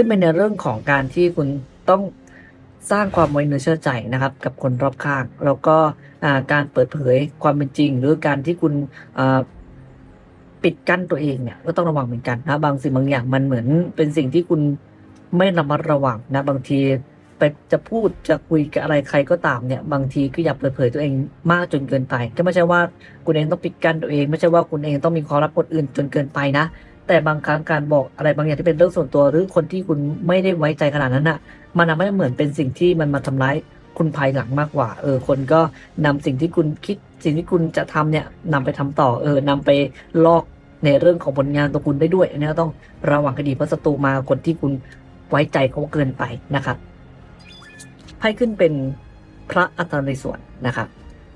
ขึ้นไปในเรื่องของการที่คุณต้องสร้างความไว้เนื้อเชื่อใจนะครับ กับคนรอบข้าง แล้วก็การเปิดเผยความเป็นจริง หรือการที่คุณปิดกั้นตัวเองเนี่ยก็ต้องระวังเหมือนกันนะบางสิ่งบางอย่างมันเหมือนเป็นสิ่งที่คุณไม่ระมัดระวังนะบางทีไปจะพูดจะคุยกับอะไรใครก็ตามเนี่ย บางทีก็อย่าเปิดเผยตัวเองมากจนเกินไปก็ไม่ใช่ว่าคุณเองต้องปิดกั้นตัวเอง ไม่ใช่ว่าคุณเองต้องมีความลับคนอื่นจนเกินไปนะ แต่บางครั้งการบอกอะไรบางอย่างที่เป็นเรื่องส่วนตัว หรือคนที่คุณไม่ได้ไว้ใจขนาดนั้นน่ะ มันทำให้เหมือนเป็นสิ่งที่มันมาทำร้ายคุณภายหลังมากกว่า เออ คนก็นำสิ่งที่คุณคิดสิ่งที่คุณจะทำเนี่ยนำไปทำต่อ เออนำไปลอกในเรื่องของผลงานตัวคุณได้ด้วยอันนี้ก็ต้องระวังคดีเพราะศัตรูมาคนที่คุณไว้ใจเขาเกินไปนะครับไพ่ขึ้นเป็นพระอัตราในส่วนนะครับ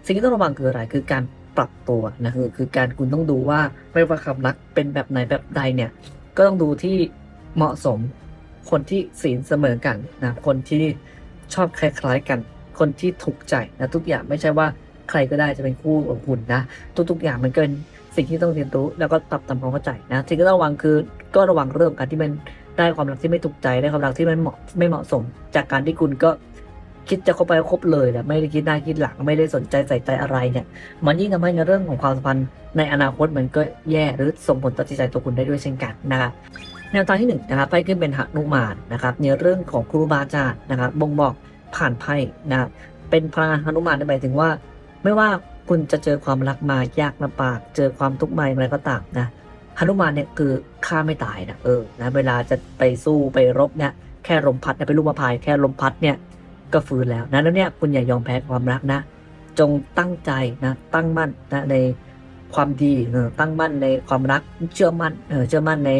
สิ่งที่ต้องระวังคืออะไรคือการ ปรับตัวนะคือคือการคุณต้องดูว่าไม่ว่าความรักเป็นแบบไหนแบบใดเนี่ย ก็ต้องดูที่เหมาะสมคนที่ศีลเสมอกันนะคนที่ชอบคล้ายๆกัน คนที่ถูกใจนะทุกอย่างไม่ใช่ว่าใครก็ได้จะเป็นคู่ของคุณนะทุกๆอย่างมันเกินสิ่งที่ต้องเรียนรู้แล้วก็ปรับตามความเข้าใจนะสิ่งที่ต้องระวังคือก็ระวังเรื่องการที่มันได้ความรักที่ไม่ถูกใจได้ความรักที่มันเหมาะไม่เหมาะสม จากการที่คุณก็ คิดจะคบไปก็คบเลยนะไม่ได้คิดหน้าคิดหลังไม่ได้สนใจใส่ใจอะไรเนี่ย มันยิ่งทำให้ในเรื่องของความสัมพันธ์ในอนาคตมันก็แย่หรือส่งผลต่อจิตใจตัวคุณได้ด้วยเช่นกันนะครับแนวทางที่หนึ่งนะครับไพ่ขึ้นเป็นหนุมานนะครับในเรื่องของครูบาอาจารย์นะครับบ่งบอกผ่านไพ่นะครับเป็นพลังหนุมานหมายถึงว่า ไม่ว่าคุณจะเจอความรักมายากลำบาก เจอความทุกข์มาอะไรก็ตามนะหนุมานเนี่ยคือฆ่าไม่ตายนะเออนะเวลาจะไปสู้ไปรบเนี่ยแค่ลมพัดเนี่ยเป็นลูกมะพร้ายแค่ลมพัดเนี่ย ก็ฟื้นแล้วนะแล้วเนี่ยคุณอย่ายอมแพ้ความรักนะ จงตั้งใจนะตั้งมั่นนะในความดีตั้งมั่นในความรักเชื่อมั่นเออเชื่อมั่นใน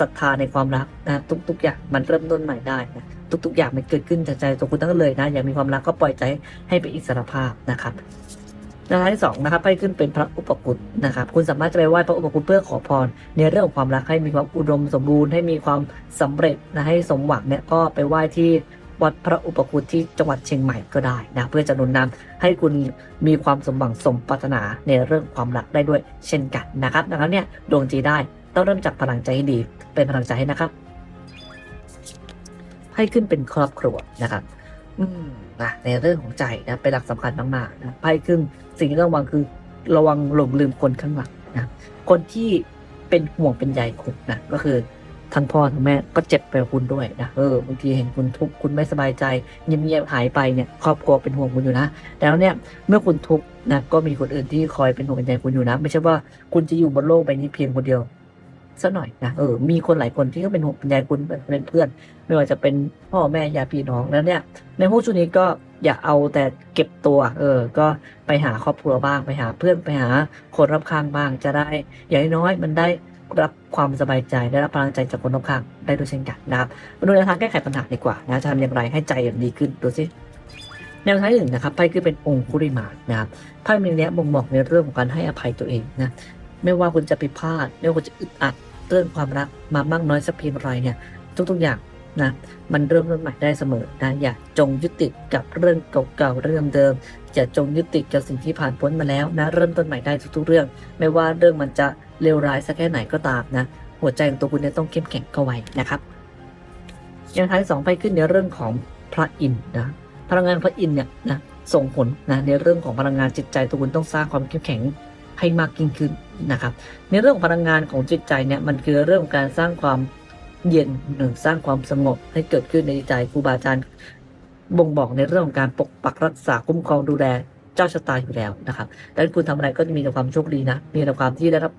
ศรัทธาในความรักนะทุกๆอย่างมันเริ่มต้นใหม่ได้นะทุก ๆ อย่างมันเกิดขึ้นจากใจตัวคุณตั้งเลยนะอยากมีความรักก็ปล่อยใจให้เป็นอิสรภาพนะครับนวทาที่สองนะครับให้ขึ้นเป็นพระอุปคุตนะครับ คุณสามารถจะไปไหว้พระอุปคุตเพื่อขอพร ในเรื่องของความรักให้มีความอุดมสมบูรณ์ให้มีความสำเร็จนะให้สมหวังเนี่ยก็ไปไหว้ที่ วัดพระอุปคุตที่จังหวัดเชียงใหม่ก็ได้นะเพื่อจะนุนนำให้คุณมีความสมหวังสมปรารถนาในเรื่องความรักได้ด้วยเช่นกันนะครับดังนั้นเนี่ยดวงจีได้ต้องเริ่มจากพลังใจให้ดี เป็นพลังใจให้นะครับ ให้ขึ้นเป็นครอบครัวนะครับ อืมนะในเรื่องของใจนะเป็นหลักสำคัญมากๆนะไพ่ขึ้นสิ่งที่ต้องระวังคือระวังหลงลืมคนข้างหลังนะคนที่เป็นห่วงเป็นใยคุณนะก็คือ ทั้งพ่อทั้งแม่ก็เจ็บไปกับคุณด้วยนะเออบางทีเห็นคุณทุกข์คุณไม่สบายใจเงียบๆหายไปเนี่ยครอบครัวเป็นห่วงคุณอยู่นะแล้วเนี่ยเมื่อคุณทุกข์นะก็มีคนอื่นที่คอยเป็นห่วงเป็นใยคุณอยู่นะ ไม่ใช่ว่าคุณจะอยู่บนโลกใบนี้เพียงคนเดียวซะหน่อยนะเออมีคนหลายคนที่ก็เป็นห่วงเป็นใยคุณเป็นเพื่อน ไม่ว่าจะเป็นพ่อแม่ญาติพี่น้องแล้วเนี่ยในพวกช่วงนี้ก็อย่าเอาแต่เก็บตัว เออ ก็ไปหาครอบครัวบ้างไปหาเพื่อนไปหาคนรอบข้างบ้างจะได้ อย่างน้อยมันได้ รับความสบายใจได้รับพลังใจจากคนรอบข้างได้ด้วยเช่นกันนะครับมาดูแนวทางแก้ไขปัญหาดีกว่านะจะทำอย่างไรให้ใจดีขึ้นดูสิแนวทางหนึ่งนะครับไพ่คือเป็นองค์คุริมานนะครับไพ่ในนี้บ่งบอกในเรื่องของการให้อภัยตัวเองนะไม่ว่าคุณจะผิดพลาดไม่ว่าคุณจะอึดอัดเรื่องความรักมามากน้อยสักเพียงไรเนี่ยทุกๆอย่างนะมันเริ่มต้นใหม่ได้เสมอนะอย่าจงยึดติดกับเรื่องเก่าๆเรื่องเดิมอย่าจงยึดติดกับสิ่งที่ผ่านพ้นมาแล้วนะเริ่มต้นใหม่ได้ทุกๆเรื่อง ไม่ว่าเรื่องมันจะ เลวร้ายสักแค่ไหนก็ตามนะ หัวใจของตัวคุณเนี่ยต้องเข้มแข็งเข้าไว้นะครับอย่างท้ายสองไปขึ้นในเรื่องของพระอินทร์นะพลังงานพระอินทร์เนี่ยนะส่งผลนะในเรื่องของพลังงานจิตใจตัวคุณต้องสร้างความเข้มแข็งให้มากยิ่งขึ้นนะครับ ในเรื่องพลังงานของจิตใจเนี่ยมันคือเรื่องของการสร้างความเย็นหนึ่งสร้างความสงบให้เกิดขึ้นในใจครูบาอาจารย์บ่งบอกในเรื่องของการปกปักรักษาคุ้มครองดูแลเจ้าชะตาอยู่แล้วนะครับดังนั้นคุณทำอะไรก็จะมีแต่ความโชคดีนะ มีแต่ความที่ได้รับ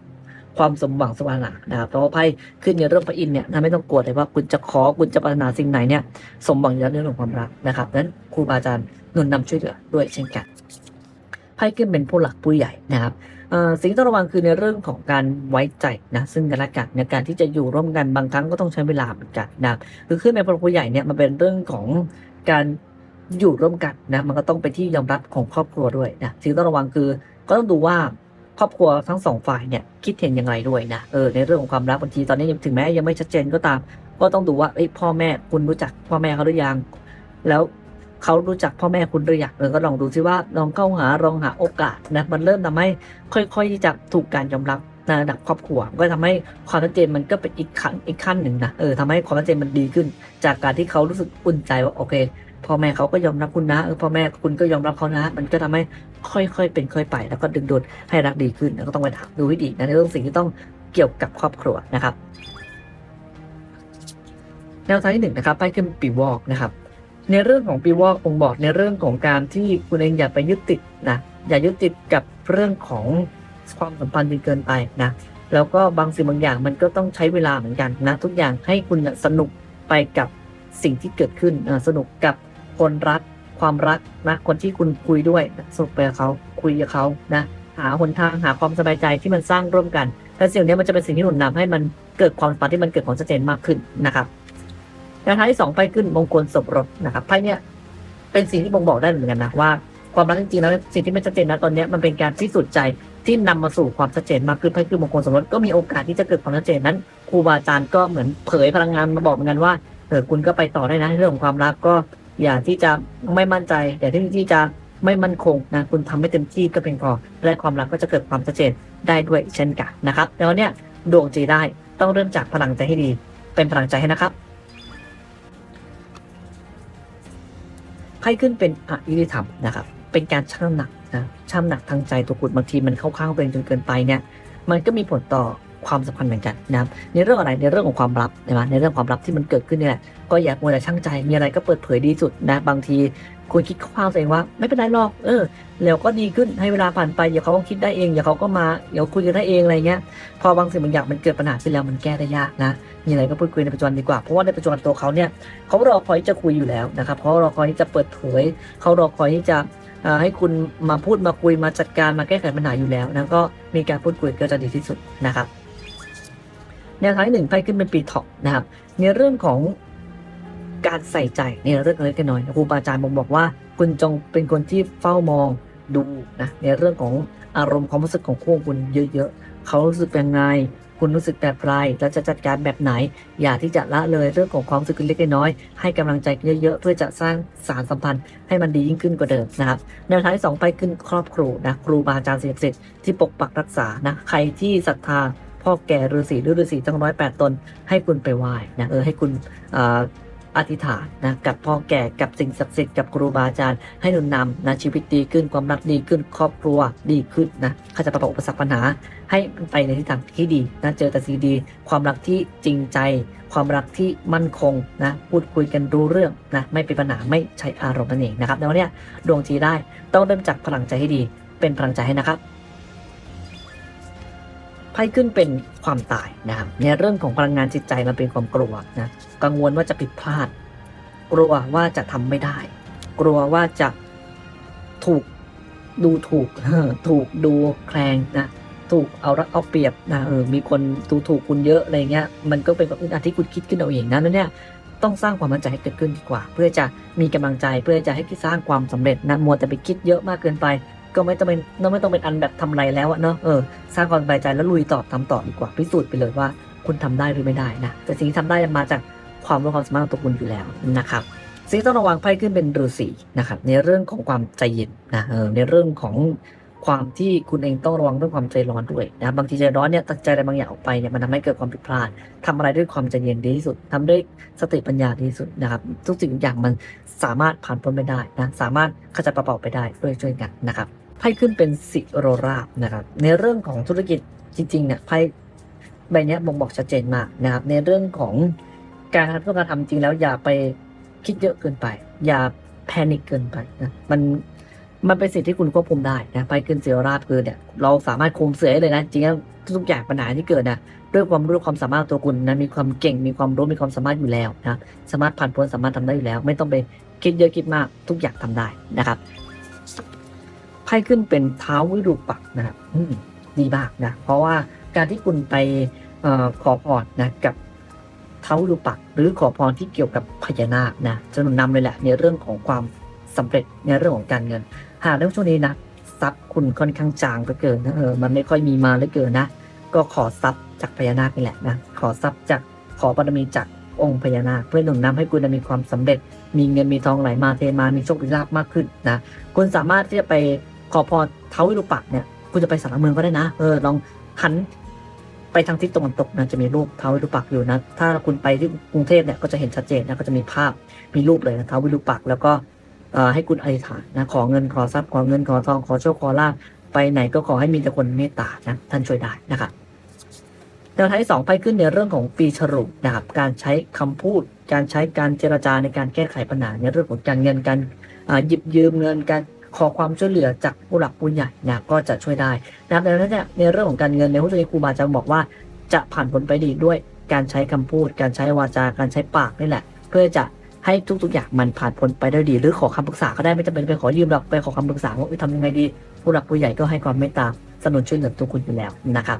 ความสมหวังสว่างหนานะครับเพราะว่าไพ่ขึ้นในเรื่องพระอินเนี่ยนะไม่ต้องกลัวเลยว่าคุณจะขอคุณจะปรารถนาสิ่งไหนเนี่ยสมหวังอยู่แล้วในเรื่องของความรักนะครับดังนั้นครูบาอาจารย์นุนนำช่วยเหลือด้วยเช่นกันไพ่ขึ้นเป็นผู้หลักผู้ใหญ่นะครับสิ่งที่ต้องระวังคือในเรื่องของการไว้ใจนะซึ่งกันและกันในการที่จะอยู่ร่วมกันบางครั้งก็ต้องใช้เวลาเหมือนกันนะคือขึ้นในพลผู้ใหญ่เนี่ยมันเป็นเรื่องของการอยู่ร่วมกันนะมันก็ต้องเป็นที่ยอมรับของครอบครัวด้วยนะสิ่งที่ต้องระวังคือก็ต้องดูว่า ครอบครัวทั้งสองฝ่ายเนี่ยคิดเห็นอย่างไรด้วยนะเออในเรื่องของความรักบางทีตอนนี้ถึงแม้ยังไม่ชัดเจนก็ตาม ก็ต้องดูว่าเอ้พ่อแม่คุณรู้จักพ่อแม่เขาหรือยัง แล้วเขารู้จักพ่อแม่คุณหรือยังเออก็ลองดูซิว่าลองเข้าหาลองหาโอกาสนะมันเริ่มทำให้ค่อยๆที่จะถูกการยอมรับในระดับครอบครัวก็ทำให้ความชัดเจนมันก็เป็นอีกขั้นอีกขั้นหนึ่งนะเออทำให้ความชัดเจนมันดีขึ้น จากการที่เขารู้สึกอุ่นใจว่าโอเค พ่อแม่เขาก็ยอมรับคุณนะเออพ่อแม่คุณก็ยอมรับเขานะ มันก็ทำให้ค่อยๆเป็นค่อยไป แล้วก็ดึงดูดให้รักดีขึ้นแล้วก็ต้องไปถามดูให้ดีนะในเรื่องสิ่งที่ต้องเกี่ยวกับครอบครัวนะครับ แนวทางที่หนึ่งนะครับไปขึ้นปีวอกนะครับ ในเรื่องของปีวอกองบอกในเรื่องของการที่คุณเองอย่าไปยึดติดนะอย่ายึดติดกับเรื่องของความสัมพันธ์จนเกินไปนะแล้วก็บางสิ่งบางอย่างมันก็ต้องใช้เวลาเหมือนกันนะ ทุกอย่างให้คุณสนุกไปกับสิ่งที่เกิดขึ้นสนุกกับ คนรักความรักนะคนที่คุณคุยด้วยสนุกไปกับเขาคุยกับเขานะหาหนทางหาความสบายใจที่มันสร้างร่วมกันและสิ่งนี้มันจะเป็นสิ่งที่หนุนนำให้มันเกิดความสัมพันธ์ที่มันเกิดความชัดเจนมากขึ้นนะครับแนวทางที่สองไพ่ขึ้นมงคลสมรสนะครับไพ่เนี่ยเป็นสิ่งที่บ่งบอกได้เหมือนกันนะว่าความรักจริงๆแล้วสิ่งที่ไม่ชัดเจนนะตอนนี้มันเป็นการพิสูจน์ใจที่นำมาสู่ความชัดเจนมากขึ้นไพ่ขึ้นมงคลสมรสก็มีโอกาสที่จะเกิดความชัดเจนนั้นครูบาอาจารย์ก็เหมือนเผยพลังงานมาบอกเหมือนกันว่าเออคุณก็ไปต่อได้นะเรื่องของความรักก็ อย่าที่จะไม่มั่นใจ อย่าที่ที่จะไม่มั่นคงนะคุณทำให้เต็มที่ก็เพียงพอ และความรักก็จะเกิดความชัดเจนได้ด้วยเช่นกันนะครับแล้วเนี่ยดวงจีได้ต้องเริ่มจากพลังใจให้ดี เป็นพลังใจให้นะครับไพ่ขึ้นเป็นอยุติธรรมนะครับ เป็นการชั่งน้ำหนักนะชั่งน้ำหนักทางใจตัวคุณบางทีมันเข้าข้างตัวเองจนเกินไปเนี่ย มันก็มีผลต่อ ความสัมพันธ์เหมือนกันนะครับในเรื่องอะไรในเรื่องของความลับนะในเรื่องความลับที่มันเกิดขึ้นนี่แหละก็อย่ามัวแต่ช่างใจมีอะไรก็เปิดเผยดีสุดนะบางทีคุณคิดข้างตัวเองว่าไม่เป็นไรหรอกเออเดี๋ยวก็ดีขึ้นให้เวลาผ่านไปเดี๋ยวเขาก็คิดได้เองเดี๋ยวเขาก็มาเดี๋ยวคุยกันได้เองอะไรเงี้ยพอบางสิ่งบางอย่างมันเกิดปัญหาขึ้นแล้วมันแก้ได้ยากนะมีอะไรก็พูดคุยในปัจจุบันดีกว่าเพราะว่าในปัจจุบันตัวเขาเนี่ยเขารอคอยที่จะคุยอยู่แล้วนะครับเขารอคอยที่จะเปิดเผยเขารอคอยที่จะให้คุณมาพูดมาคุยมาจัดการมาแก้ไขปัญหาอยู่แล้วนะก็มีการพูดคุยก็จะดีที่สุดนะครับ แนวทางที่หนึ่งไพ่ขึ้นเป็นปีเถาะนะครับ ในเรื่องของการใส่ใจในเรื่องเล็กๆน้อยๆครูบาอาจารย์ผมบอกว่า คุณจงเป็นคนที่เฝ้ามองดูนะในเรื่องของอารมณ์ความรู้สึกของคู่คุณเยอะๆเขารู้สึกยังไงคุณรู้สึกแบบไรแล้วจะจัดการแบบไหน อย่าที่จะละเลยเรื่องของความรู้สึกเล็กๆน้อย ให้กำลังใจเยอะๆ เพื่อจะสร้างสารสัมพันธ์ให้มันดียิ่งขึ้นกว่าเดิมนะครับแนวทางที่สองไปขึ้นครอบครูนะครูบาอาจารย์สิ่งศักดิ์สิทธิ์ที่ปกปักรักษานะใครที่ศรัทธา พ่อแก่ฤาษีหรือฤาษีทั้งร้อยแปดตน ให้คุณไปไหว้นะเออให้คุณอธิษฐานนะกับพ่อแก่กับสิ่งศักดิ์สิทธิ์กับครูบาอาจารย์ให้หนุนนำนะชีวิตดีขึ้นความรักดีขึ้นครอบครัวดีขึ้นนะเขาจะประสบอุปสรรคปัญหา ให้ไปในทิศทางที่ดีนะเจอแต่สิ่งดี ความรักที่จริงใจ ความรักที่มั่นคงนะพูดคุยกันรู้เรื่องนะไม่เป็นปัญหาไม่ใช้อารมณ์นั่นเองนะครับแล้วเนี่ยดวงจีได้ต้องเริ่มจากพลังใจให้ดี เป็นพลังใจให้นะครับ ไพ่ขึ้นเป็นความตายนะครับในเรื่องของพลังงานจิตใจมันเป็นความกลัวนะกังวลว่าจะผิดพลาด กลัวว่าจะทำไม่ได้ กลัวว่าจะถูกดูถูกถูกดูแคลงนะถูกเอารัดเอาเปรียบนะเออมีคนดูถูกคุณเยอะอะไรเงี้ยมันก็เป็นแบบอึดอัดที่คุณคิดขึ้นเอาเองนะนั่นเนี่ยต้องสร้างความมั่นใจให้เกิดขึ้นดีกว่า เพื่อจะมีกำลังใจเพื่อจะให้สร้างความสำเร็จนะมัวแต่ไปคิดเยอะมากเกินไป ก็ไม่ต้องเป็นไม่ต้องเป็นอันแบบทำไรแล้วอะเนาะเออสร้างความสบายใจแล้วลุยต่อทำต่อดีกว่าพิสูจน์ไปเลยว่า คุณทำได้หรือไม่ได้นะแต่สิ่งที่ทำได้มาจากความรู้ความสามารถของตัวคุณอยู่แล้วนะครับสิ่งที่ต้องระวังไพ่ขึ้นเป็นฤาษีนะครับในเรื่องของความใจเย็นนะเออในเรื่องของความที่คุณเองต้องระวังเรื่องความใจร้อนด้วยนะบางทีใจร้อนเนี่ยตัดใจอะไรบางอย่างออกไปเนี่ยมันทำให้เกิดความผิดพลาดทำอะไรด้วยความใจเย็นดีที่สุดทำด้วยสติปัญญาดีที่สุดนะครับทุกสิ่งทุกอย่างมันสามารถผ่านพ้นไปได้นะสามารถขจัดประเป่าไปได้ด้วยช่วยกันนะครับ ไพ่ขึ้นเป็นสิโรราบนะครับ ในเรื่องของธุรกิจจริงๆเนี่ยไพ่ใบนี้บ่งบอกชัดเจนมากนะครับ ในเรื่องของการทำธุรการทำจริงแล้วอย่าไปคิดเยอะเกินไป อย่าแพนิคเกินไปนะมันมันเป็นสิ่งที่คุณควบคุมได้นะไปขึ้นเสียราบคือเนี่ยเราสามารถคุมเสือได้เลยนะจริงๆทุกอย่างปัญหาที่เกิดนะด้วยความรู้ความสามารถตัวคุณนะมีความเก่งมีความรู้มีความสามารถอยู่แล้วนะสามารถผ่านพ้นสามารถทำได้อยู่แล้ว ไม่ต้องไปคิดเยอะคิดมากทุกอย่างทำได้นะครับ พ่ขึ้นเป็นเท้าวิรูปักษ์นะครับดีมากนะ เพราะว่าการที่คุณไปออขอพรนะกับเท้าวิรูปักษ์หรือขอพรที่เกี่ยวกับพญานาคนะจะหนุนนำเลยแหละในเรื่องของความสำเร็จในเรื่องของการเงิน หากในช่วงนี้นะทรัพย์คุณค่อนข้างจางเหลือเกินนะเออมันไม่ค่อยมีมาเหลือเกินนะ ก็ขอทรัพย์จากพญานาคนี่แหละนะขอทรัพย์จากขอบารมีจากองค์พญานาคเพื่อหนุนนำให้คุณมีความสำเร็จ มีเงินมีทองไหลมาเทมามีโชคมีลาภมากขึ้นนะคุณสามารถที่จะไป ขอพรเท้าวิรูปักเนี่ยคุณจะไปสารเมืองก็ได้นะ เออลองหันไปทางทิศตะวันตกนะจะมีรูปท้าววิรูปักอยู่นะ ถ้าคุณไปที่กรุงเทพเนี่ยก็จะเห็นชัดเจนนะก็จะมีภาพมีรูปเลยนะท้าววิรูปักแล้วก็ให้คุณอธิษฐานนะขอเงินขอทรัพย์ขอเงินขอทองขอโชคขอลาภไปไหนก็ขอให้มีแต่คนเมตตานะท่านช่วยได้นะครับแนวทางที่สองไพ่ขึ้นในเรื่องของปีฉลูนะครับการใช้คำพูด การใช้การเจรจาในการแก้ไขปัญหาในเรื่องของการเงินการหยิบยืมเงินการ ขอความช่วยเหลือจากผู้หลักผู้ใหญ่นะก็จะช่วยได้นะครับดังนั้นเนี่ยในเรื่องของการเงินในพุทธเจ้าครูบาจะบอกว่า จะผ่านผลไปดีด้วยการใช้คำพูด การใช้วาจาการใช้ปากนี่แหละ เพื่อจะให้ทุกๆอย่างมันผ่านพ้นไปได้ดี หรือขอคำปรึกษาก็ได้ไม่จำเป็นไปขอยืมหรอกไปขอคำปรึกษาว่าทำยังไงดี ผู้หลักผู้ใหญ่ก็ให้ความเมตตาสนับสนุนช่วยเหลือตัวคุณอยู่แล้วนะครับ